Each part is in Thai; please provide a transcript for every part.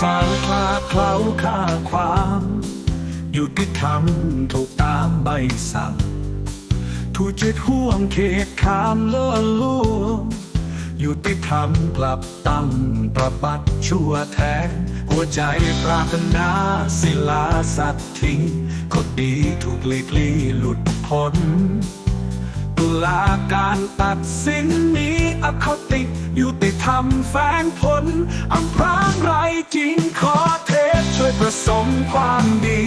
สารคลาเคล้าค่าความยุติธรรมถูกตามใบสั่งถูกจิตห่วงเขตขามเลื่อล่วงยุติธรรมกลับตั้งประปัดชั่วแท้หัวใจปรารถนาศิลาสัตว์ทิ้งก็ดีถูกหลีกลี่หลุดพ้นตุลาการตัดสินนี้อคติยุติ ธรรมแฝงผลอำพรางไรจริงขอเทศช่วยผสมความดี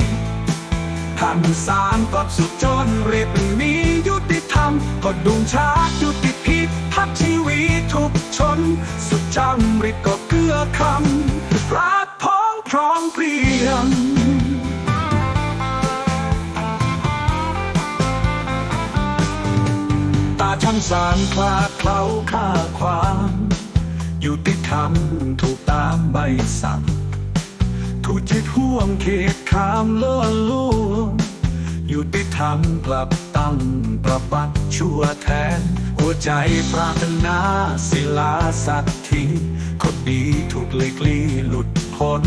ท่านสารก็สุดจนเรียบมียุติธรรมก็ดุงชาติยุติผิดทักชีวิตทุกชน สุดจำริดก็เกื้อคำรักพ้องพร้อมเพรียงตาช่างสารคลาดเคล้าค่าความ ยุติธรรมถูกตามใบสั่งถูกจิตห่วงเขตขามเลื่อนล่วงยุติธรรมกลับตั้งประปัดชั่วแทน หัวใจปรารถนาศิลาสัตว์ทิ้งคนดีถูกหลีกลี่หลุดพ้น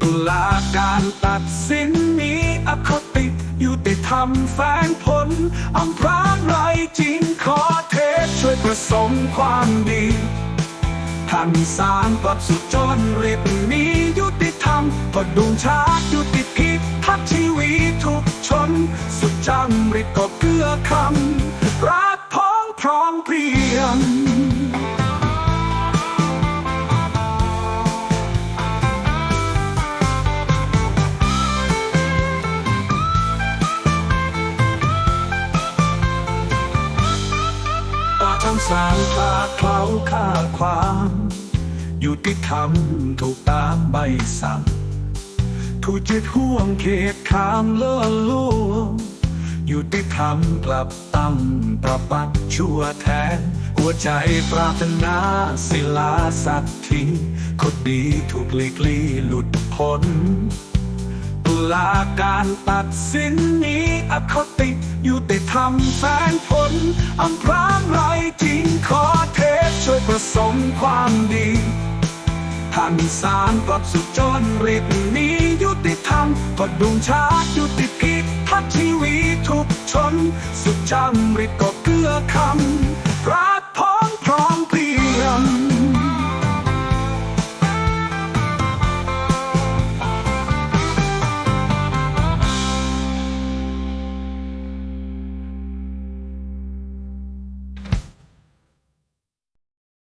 ตุลาการตัดสินนี้อคติยุติธรรมแฝงผลอำพรางไรจริงขอเทศช่วยผสมความดี ท่านสารปรับสุดจนเรียบมียุติธรรมก็ดุงชาติยุติผิดทักชีวิตทุกชน สุดจำริดก็เกื้อคำรักพ้องพร้อมเพรียงตาทั้งสารคลาด เคล้าค่าความอยุติธรรมถูกตามใบสั่งถูกจิตห่วงเขตขามเลื่อล่วงยุติธรรมกลับตั้งประปัดชั่วแทน หัวใจปรารถนาศิลาสัตว์ทิ้งคนดีถูกหลีกลี่หลุดพ้นตุลาการตัดสินนี้อคติยุติธรรมแฝงผลอำพรางไรจริงขอ ผสมความดีท่านสารก็สุดจนรีบนี้ยุติธรรมก็ดุงชาติยุติผิดทัดชีวิตทุกชน สุดจำริดก็เกื้อคำ